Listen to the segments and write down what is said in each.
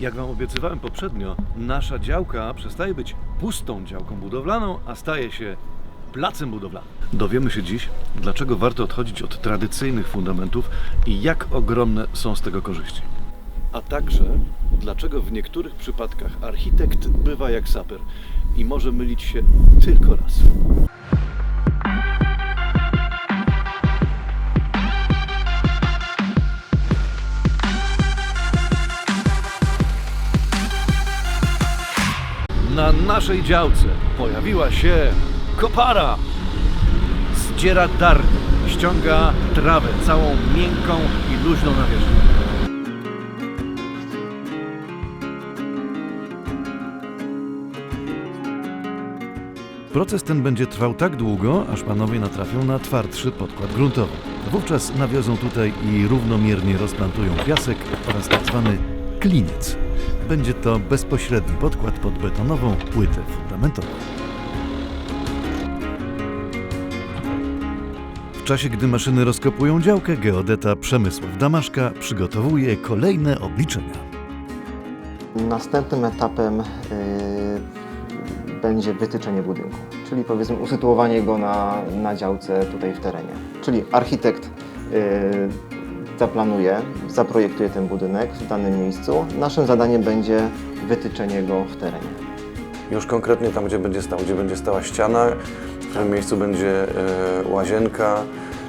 Jak Wam obiecywałem poprzednio, nasza działka przestaje być pustą działką budowlaną, a staje się placem budowlanym. Dowiemy się dziś, dlaczego warto odchodzić od tradycyjnych fundamentów i jak ogromne są z tego korzyści. A także, dlaczego w niektórych przypadkach architekt bywa jak saper i może mylić się tylko raz. Na naszej działce pojawiła się kopara. Zdziera dar, ściąga trawę całą miękką i luźną na wierzchu. Proces ten będzie trwał tak długo, aż panowie natrafią na twardszy podkład gruntowy. Wówczas nawiozą tutaj i równomiernie rozplantują piasek oraz tak zwany kliniec. Będzie to bezpośredni podkład pod betonową płytę fundamentową. W czasie, gdy maszyny rozkopują działkę, geodeta Przemysław Damaszka przygotowuje kolejne obliczenia. Następnym etapem y, będzie wytyczenie budynku, czyli powiedzmy usytuowanie go na, na działce tutaj w terenie. Czyli architekt y, zaplanuje, zaprojektuje ten budynek w danym miejscu. Naszym zadaniem będzie wytyczenie go w terenie. Już konkretnie tam, gdzie będzie stał, gdzie będzie stała ściana, w którym miejscu będzie e, łazienka,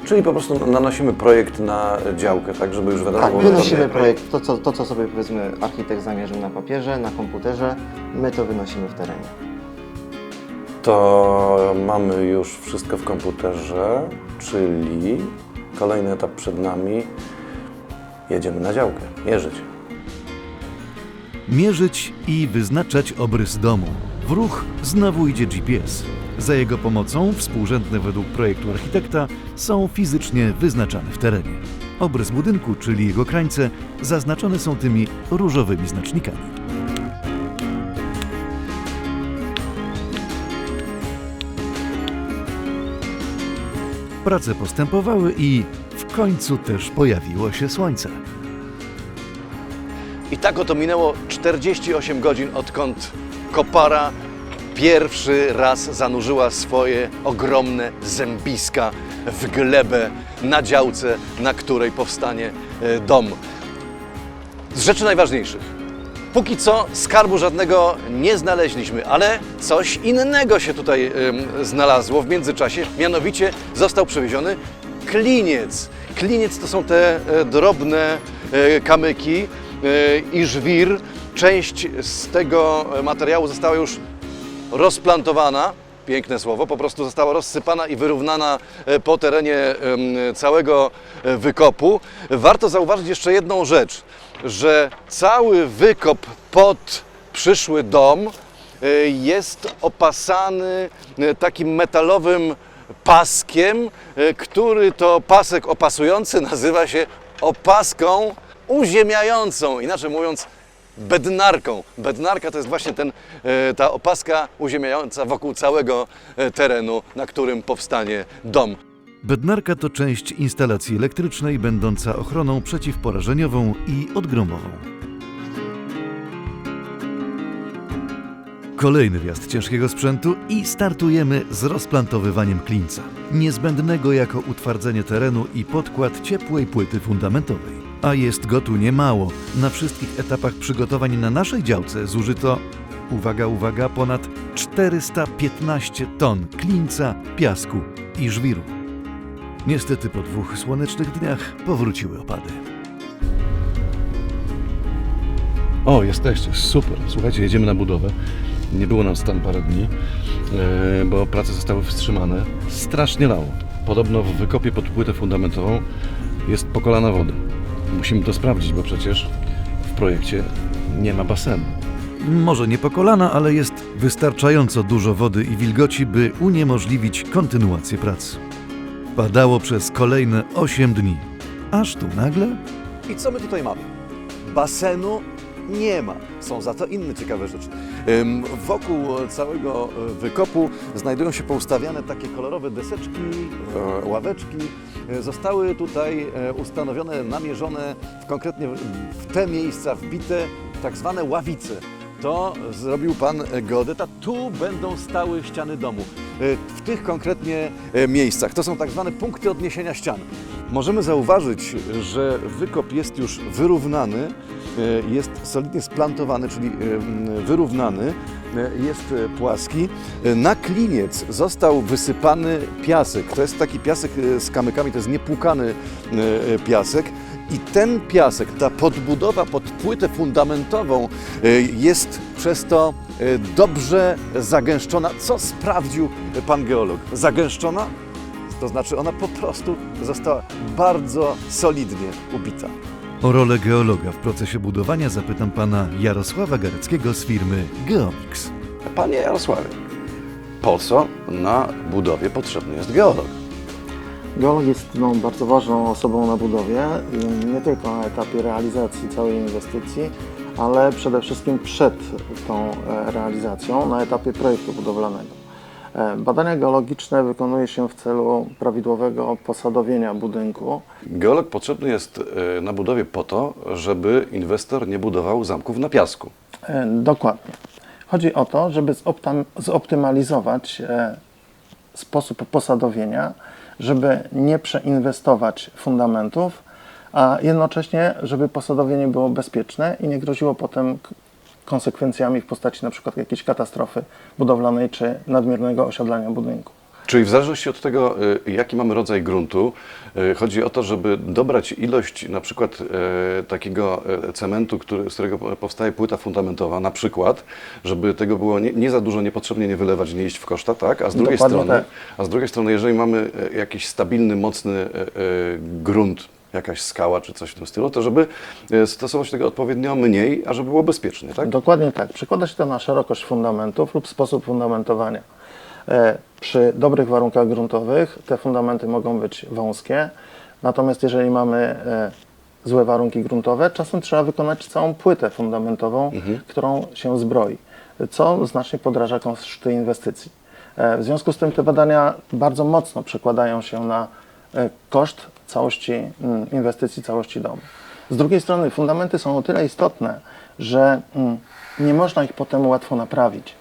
czyli po prostu nanosimy projekt na działkę, tak żeby już wiadomo Tak, było wynosimy projekt, to co, to co sobie powiedzmy architekt zamierzył na papierze, na komputerze, my to wynosimy w terenie. To mamy już wszystko w komputerze, czyli kolejny etap przed nami. Jedziemy na działkę, mierzyć. Mierzyć i wyznaczać obrys domu. W ruch znowu idzie GPS. Za jego pomocą współrzędne według projektu architekta są fizycznie wyznaczane w terenie. Obrys budynku, czyli jego krańce, zaznaczone są tymi różowymi znacznikami. Prace postępowały i w końcu też pojawiło się słońce. I tak oto minęło 48 godzin, odkąd kopara pierwszy raz zanurzyła swoje ogromne zębiska w glebę na działce, na której powstanie e, dom. Z rzeczy najważniejszych. Póki co skarbu żadnego nie znaleźliśmy, ale coś innego się tutaj em, znalazło w międzyczasie. Mianowicie został przewieziony kliniec. Kliniec to są te e, drobne e, kamyki e, i żwir. Część z tego materiału została już rozplantowana, piękne słowo, po prostu została rozsypana i wyrównana po terenie całego wykopu. Warto zauważyć jeszcze jedną rzecz, że cały wykop pod przyszły dom jest opasany takim metalowym paskiem, e, który to pasek opasujący nazywa się opaską uziemiającą, inaczej mówiąc bednarką. Bednarka to jest właśnie ten, e, ta opaska uziemiająca wokół całego e, terenu, na którym powstanie dom. Bednarka to część instalacji elektrycznej będąca ochroną przeciwporażeniową i odgromową. Kolejny wjazd ciężkiego sprzętu i startujemy z rozplantowywaniem klinca, niezbędnego jako utwardzenie terenu i podkład ciepłej płyty fundamentowej. A jest go tu niemało. Na wszystkich etapach przygotowań na naszej działce zużyto, uwaga, uwaga, ponad 415 ton klinca, piasku i żwiru. Niestety po dwóch słonecznych dniach powróciły opady. O, jesteście, super. Słuchajcie, jedziemy na budowę. Nie było nam stan parę dni, e, bo prace zostały wstrzymane. Strasznie lało. Podobno w wykopie pod płytę fundamentową jest po kolana wody. Musimy to sprawdzić, bo przecież w projekcie nie ma basenu. Może nie po kolana, ale jest wystarczająco dużo wody i wilgoci, by uniemożliwić kontynuację prac. Padało przez kolejne 8 dni. Aż tu nagle I co my tutaj mamy? Basenu nie ma. Są za to inne ciekawe rzeczy. Wokół całego e, wykopu znajdują się poustawiane takie kolorowe deseczki, e, ławeczki. E, Zostały tutaj e, ustanowione, namierzone konkretnie w- te miejsca wbite tak zwane ławice. To zrobił pan geodeta. Tu będą stały ściany domu. W tych konkretnie miejscach. To są tak zwane punkty odniesienia ścian. Możemy zauważyć, że wykop jest już wyrównany, e, jest solidnie splantowany, czyli e, wyrównany, e, jest płaski. Na kliniec został wysypany piasek. To jest taki piasek z kamykami, to jest niepłukany piasek. I ten piasek, ta podbudowa pod płytę fundamentową jest przez to dobrze zagęszczona, co sprawdził pan geolog. Zagęszczona, to znaczy ona po prostu została bardzo solidnie ubita. O rolę geologa w procesie budowania zapytam pana Jarosława Gareckiego z firmy Geomix. Panie Jarosławie, po co na budowie potrzebny jest geolog? Geolog jest no, bardzo ważną osobą na budowie, y, nie tylko na etapie realizacji całej inwestycji, ale przede wszystkim przed tą e, realizacją na etapie projektu budowlanego. E, Badania geologiczne wykonuje się w celu prawidłowego posadowienia budynku. Geolog potrzebny jest e, na budowie po to, żeby inwestor nie budował zamków na piasku. E, Dokładnie. Chodzi o to, żeby zoptymalizować sposób posadowienia, żeby nie przeinwestować fundamentów, a jednocześnie, żeby posadowienie było bezpieczne i nie groziło potem konsekwencjami w postaci na przykład jakiejś katastrofy budowlanej czy nadmiernego osiadlania budynku. Czyli w zależności od tego, y, jaki mamy rodzaj gruntu, y, chodzi o to, żeby dobrać ilość na przykład y, takiego cementu, który, z którego powstaje płyta fundamentowa, na przykład, żeby tego było nie, nie za dużo, niepotrzebnie nie wylewać, nie iść w koszta, tak? A z drugiej Dokładnie strony, tak. a z drugiej strony, jeżeli mamy jakiś stabilny, mocny grunt, jakaś skała czy coś w tym stylu, to żeby y, stosować tego odpowiednio mniej, a żeby było bezpiecznie, tak? Dokładnie tak. Przekłada się to na szerokość fundamentów lub sposób fundamentowania. E, Przy dobrych warunkach gruntowych te fundamenty mogą być wąskie, natomiast jeżeli mamy e, złe warunki gruntowe, czasem trzeba wykonać całą płytę fundamentową, którą się zbroi, co znacznie podraża koszty inwestycji. E, W związku z tym te badania bardzo mocno przekładają się na e, koszt całości mm, inwestycji, całości domu. Z drugiej strony fundamenty są o tyle istotne, że mm, nie można ich potem łatwo naprawić.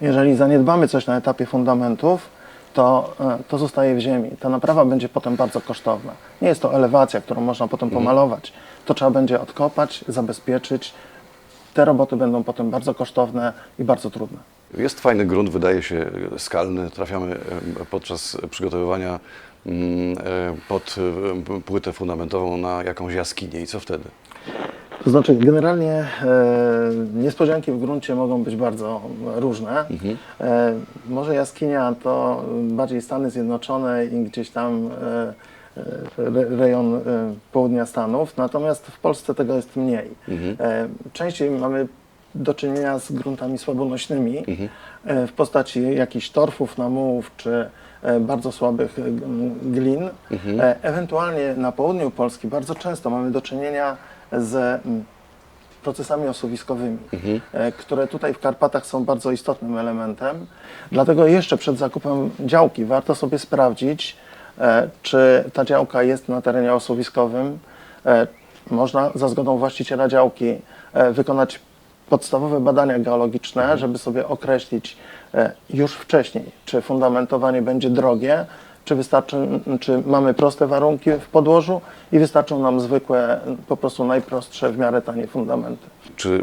Jeżeli zaniedbamy coś na etapie fundamentów, to, e, to zostaje w ziemi. Ta naprawa będzie potem bardzo kosztowna. Nie jest to elewacja, którą można potem pomalować. To trzeba będzie odkopać, zabezpieczyć. Te roboty będą potem bardzo kosztowne i bardzo trudne. Jest fajny grunt, wydaje się skalny. Trafiamy podczas przygotowywania pod e, płytę fundamentową na jakąś jaskinię i co wtedy? To znaczy, generalnie e, niespodzianki w gruncie mogą być bardzo różne. E, może jaskinia to bardziej Stany Zjednoczone i gdzieś tam e, e, re, rejon e, południa Stanów, natomiast w Polsce tego jest mniej. E, częściej mamy do czynienia z gruntami słabonośnymi e, w postaci jakichś torfów, namułów czy e, bardzo słabych e, glin. E, Ewentualnie na południu Polski bardzo często mamy do czynienia z mm, procesami osuwiskowymi, e, które tutaj w Karpatach są bardzo istotnym elementem. Dlatego jeszcze przed zakupem działki warto sobie sprawdzić, e, czy ta działka jest na terenie osuwiskowym. E, Można za zgodą właściciela działki e, wykonać podstawowe badania geologiczne, żeby sobie określić e, już wcześniej, czy fundamentowanie będzie drogie, czy, wystarczy, czy mamy proste warunki w podłożu i wystarczą nam zwykłe, po prostu najprostsze, w miarę tanie fundamenty. Czy e,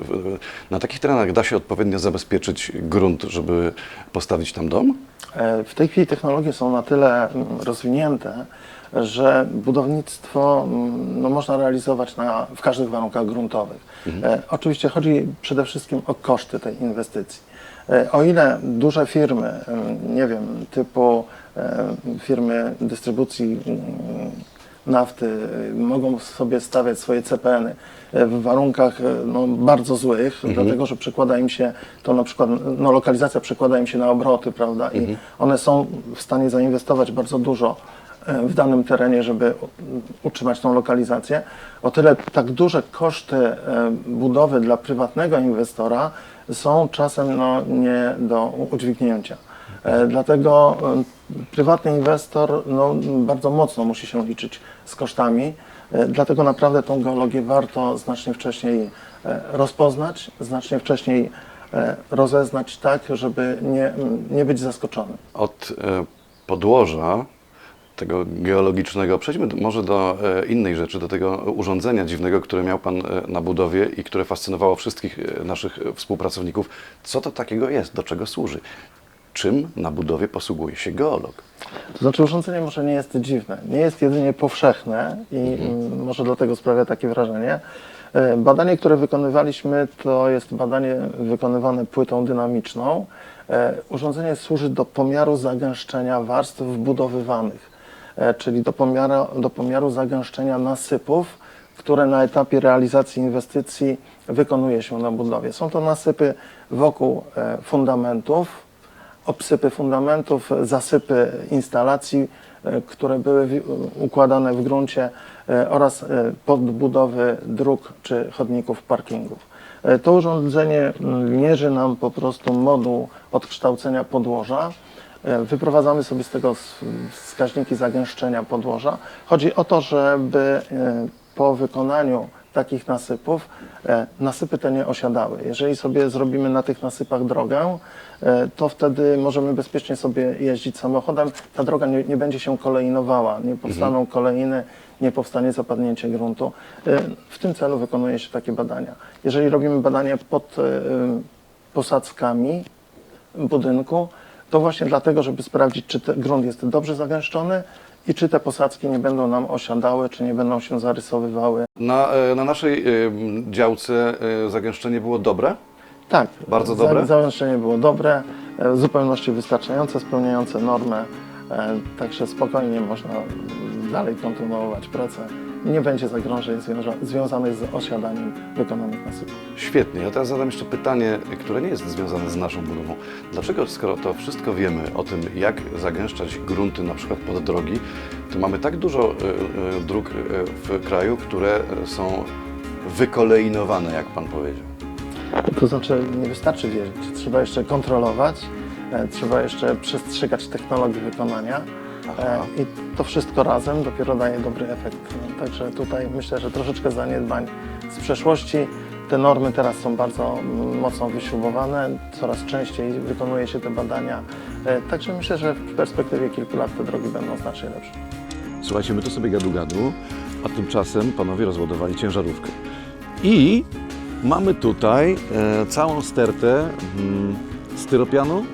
na takich terenach da się odpowiednio zabezpieczyć grunt, żeby postawić tam dom? E, W tej chwili technologie są na tyle mm, rozwinięte, że budownictwo mm, no, można realizować na, w każdych warunkach gruntowych. E, oczywiście chodzi przede wszystkim o koszty tej inwestycji. E, o ile duże firmy, mm, nie wiem, typu e, firmy dystrybucji mm, nafty mogą sobie stawiać swoje CPN-y w warunkach no, bardzo złych, dlatego że przekłada im się to na przykład, no, lokalizacja przekłada im się na obroty, prawda? I one są w stanie zainwestować bardzo dużo w danym terenie, żeby utrzymać tą lokalizację. O tyle tak duże koszty y, budowy dla prywatnego inwestora są czasem no, nie do udźwignięcia. E, Dlatego e, prywatny inwestor no, bardzo mocno musi się liczyć z kosztami. E, Dlatego naprawdę tą geologię warto znacznie wcześniej e, rozpoznać, znacznie wcześniej e, rozeznać tak, żeby nie, nie być zaskoczonym. Od e, podłoża tego geologicznego przejdźmy może do e, innej rzeczy, do tego urządzenia dziwnego, które miał Pan e, na budowie i które fascynowało wszystkich e, naszych współpracowników. Co to takiego jest? Do czego służy? Czym na budowie posługuje się geolog? To znaczy urządzenie może nie jest dziwne, nie jest jedynie powszechne i mm, może dlatego sprawia takie wrażenie. Badanie, które wykonywaliśmy, to jest badanie wykonywane płytą dynamiczną. Urządzenie służy do pomiaru zagęszczenia warstw wbudowywanych, czyli do pomiaru, do pomiaru zagęszczenia nasypów, które na etapie realizacji inwestycji wykonuje się na budowie. Są to nasypy wokół e, fundamentów, obsypy fundamentów, zasypy instalacji, e, które były układane w gruncie e, oraz e, podbudowy dróg czy chodników parkingów. E, To urządzenie mm, mierzy nam po prostu moduł odkształcenia podłoża. E, Wyprowadzamy sobie z tego wskaźniki zagęszczenia podłoża. Chodzi o to, żeby e, po wykonaniu takich nasypów e, nasypy te nie osiadały. Jeżeli sobie zrobimy na tych nasypach drogę, to wtedy możemy bezpiecznie sobie jeździć samochodem. Ta droga nie, nie będzie się kolejnowała, nie powstaną kolejny, nie powstanie zapadnięcie gruntu. W tym celu wykonuje się takie badania. Jeżeli robimy badania pod posadzkami budynku, to właśnie dlatego, żeby sprawdzić, czy ten grunt jest dobrze zagęszczony i czy te posadzki nie będą nam osiadały, czy nie będą się zarysowywały. Na, e, na naszej e, działce e, zagęszczenie było dobre? Tak, Bardzo dobre? Zagęszczenie było dobre, w zupełności wystarczające, spełniające normę, także spokojnie można dalej kontynuować pracę. Nie będzie zagrożeń związa- związanych z osiadaniem wykonanych nasypów. Świetnie. Ja teraz zadam jeszcze pytanie, które nie jest związane z naszą budową. Dlaczego, skoro to wszystko wiemy o tym, jak zagęszczać grunty na przykład pod drogi, to mamy tak dużo e, e, dróg e, w kraju, które są wykolejnowane, jak Pan powiedział? To znaczy nie wystarczy wierzyć, trzeba jeszcze kontrolować, trzeba jeszcze przestrzegać technologii wykonania e, i to wszystko razem dopiero daje dobry efekt. Także tutaj myślę, że troszeczkę zaniedbań z przeszłości. Te normy teraz są bardzo mocno wyśrubowane, coraz częściej wykonuje się te badania. E, Także myślę, że w perspektywie kilku lat te drogi będą znacznie lepsze. Słuchajcie, my tu sobie gadu-gadu, a tymczasem panowie rozładowali ciężarówkę. I mamy tutaj e, całą stertę mm, styropianu,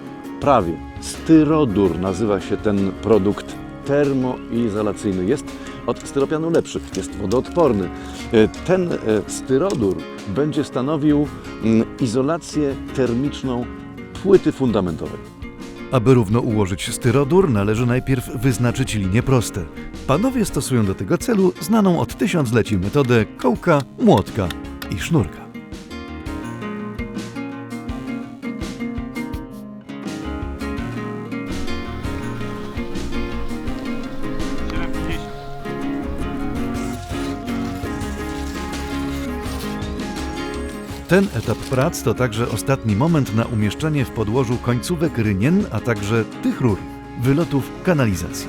prawie. Styrodur nazywa się ten produkt termoizolacyjny. Jest od styropianu lepszy, jest wodoodporny. E, ten e, styrodur będzie stanowił mm, izolację termiczną płyty fundamentowej. Aby równo ułożyć styrodur, należy najpierw wyznaczyć linie proste. Panowie stosują do tego celu znaną od tysiącleci metodę kołka, młotka i sznurka. Ten etap prac to także ostatni moment na umieszczenie w podłożu końcówek rynien, a także tych rur, wylotów kanalizacji.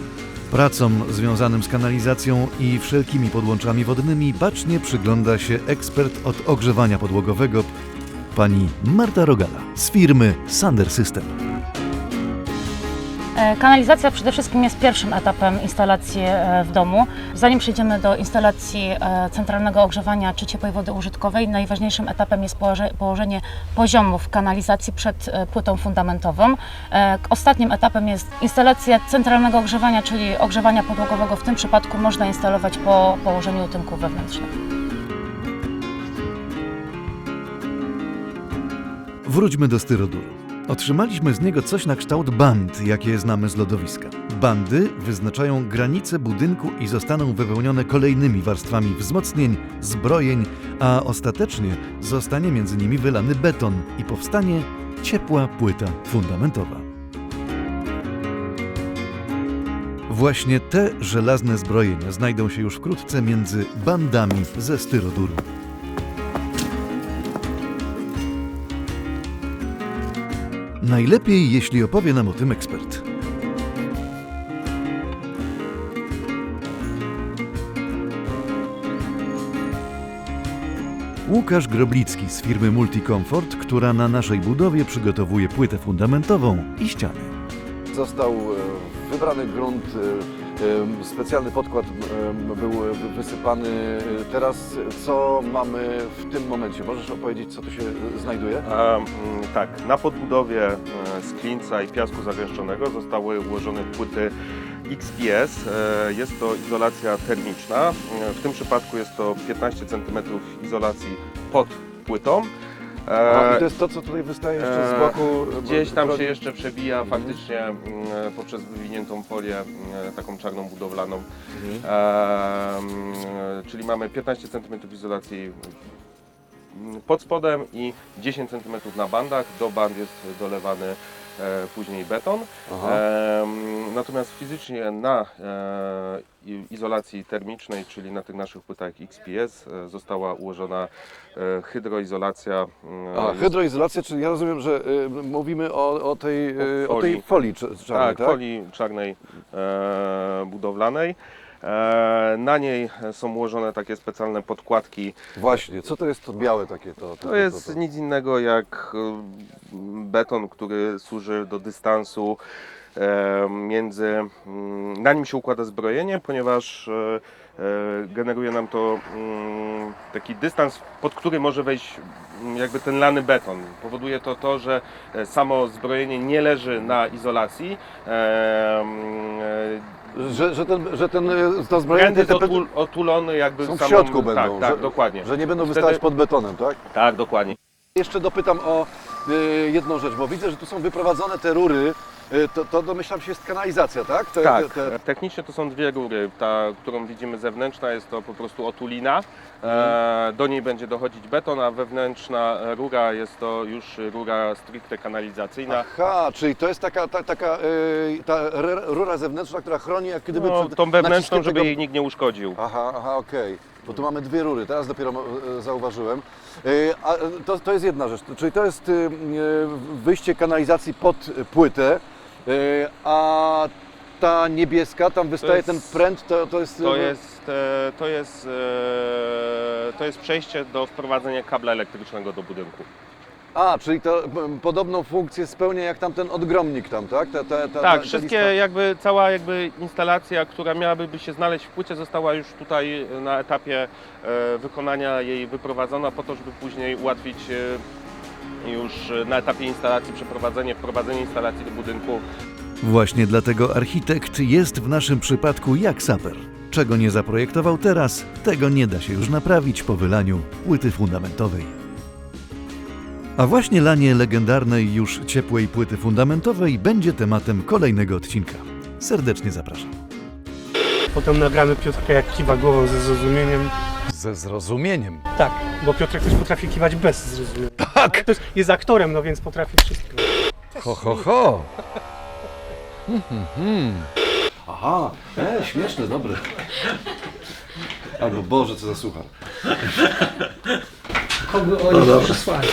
Pracom związanym z kanalizacją i wszelkimi podłączami wodnymi bacznie przygląda się ekspert od ogrzewania podłogowego, pani Marta Rogala z firmy Sander System. E, Kanalizacja przede wszystkim jest pierwszym etapem instalacji e, w domu. Zanim przejdziemy do instalacji e, centralnego ogrzewania czy ciepłej wody użytkowej, najważniejszym etapem jest położe- położenie poziomów kanalizacji przed płytą fundamentową. Ostatnim etapem jest instalacja centralnego ogrzewania, czyli ogrzewania podłogowego. W tym przypadku można instalować po położeniu tynków wewnętrznych. Wróćmy do styroduru. Otrzymaliśmy z niego coś na kształt band, jakie znamy z lodowiska. Bandy wyznaczają granice budynku i zostaną wypełnione kolejnymi warstwami wzmocnień, zbrojeń, a ostatecznie zostanie między nimi wylany beton i powstanie ciepła płyta fundamentowa. Właśnie te żelazne zbrojenia znajdą się już wkrótce między bandami ze styroduru. Najlepiej, jeśli opowie nam o tym ekspert. Łukasz Groblicki z firmy Multicomfort, która na naszej budowie przygotowuje płytę fundamentową i ściany. Został e, wybrany grunt e, specjalny podkład e, był wysypany. Teraz co mamy w tym momencie? Możesz opowiedzieć, co tu się znajduje? Mm, tak, na podbudowie e, z klinca i piasku zagęszczonego zostały ułożone płyty XPS. E, Jest to izolacja termiczna. E, W tym przypadku jest to 15 cm izolacji pod płytą. E, A, i to jest to, co tutaj wystaje jeszcze z e, boku. Gdzieś tam się jeszcze przebija faktycznie mm, poprzez wywiniętą folię, mm, taką czarną budowlaną. Mhm. E, mm, czyli mamy 15 cm izolacji pod spodem i 10 cm na bandach. Do band jest dolewany e, później beton. E, mm, natomiast fizycznie na e, izolacji termicznej, czyli na tych naszych płytach XPS e, została ułożona e, hydroizolacja. mm, A, hydroizolacja, czyli ja rozumiem, że y, mówimy o, o, tej, y, O o tej folii. folii cz- czarnej, tak, tak? folii czarnej e, budowlanej. E, na niej są ułożone takie specjalne podkładki. Właśnie, co to jest to białe takie? To, to, To jest nic innego jak e, beton, który służy do dystansu e, między. mm, Na nim się układa zbrojenie, ponieważ e, generuje nam to mm, taki dystans, pod który może wejść mm, jakby ten lany beton. Powoduje to to, że samo zbrojenie nie leży na izolacji. E, e, Że, że ten, że ten, y, to zbrojenie, te, otul, otulony jakby są w samą- środku będą, Tak, tak, że, dokładnie. że nie będą Wtedy- wystawać pod betonem, tak? Tak, dokładnie. Jeszcze dopytam o y, jedną rzecz, bo widzę, że tu są wyprowadzone te rury, y, to, to domyślam się jest kanalizacja, tak? Te, Tak, te, te, technicznie to są dwie rury. Ta, którą widzimy zewnętrzna jest to po prostu otulina. Mhm. E, do niej będzie dochodzić beton, a wewnętrzna rura jest to już rura stricte kanalizacyjna. Aha, czyli to jest taka, ta, taka y, ta re- rura zewnętrzna, która chroni jak gdyby No, przed tą wewnętrzną, naciskiem żeby tego- jej nikt nie uszkodził. Aha, aha, okej. Bo tu mamy dwie rury, teraz dopiero e, zauważyłem. E, A e, to, to jest jedna rzecz, czyli to jest e, e, wyjście kanalizacji pod płytę, e, a ta niebieska, tam wystaje jest- ten pręt, to, to jest... To jest, e, to, jest, e, to jest przejście do wprowadzenia kabla elektrycznego do budynku. A, czyli to m, podobną funkcję spełnia jak tam ten odgromnik tam, tak? Ta, ta, ta, ta, Tak, ta wszystkie lista. jakby, cała jakby instalacja, która miałaby się znaleźć w płycie została już tutaj na etapie e, wykonania jej wyprowadzona po to, żeby później ułatwić e, już na etapie instalacji przeprowadzenie, wprowadzenie instalacji do budynku. Właśnie dlatego architekt jest w naszym przypadku jak saper. Czego nie zaprojektował teraz, tego nie da się już naprawić po wylaniu płyty fundamentowej. A właśnie lanie legendarnej już ciepłej płyty fundamentowej będzie tematem kolejnego odcinka. Serdecznie zapraszam. Potem nagramy Piotrka jak kiwa głową ze zrozumieniem. Ze zrozumieniem. Tak, bo Piotrek też potrafi kiwać bez zrozumienia. Tak! To jest, jest aktorem, no więc potrafi wszystko. Ho, ho, ho! Mhm, mhm. Aha, e, śmieszne, dobre. Albo Boże, co za suchar. Kogo oni przysłali?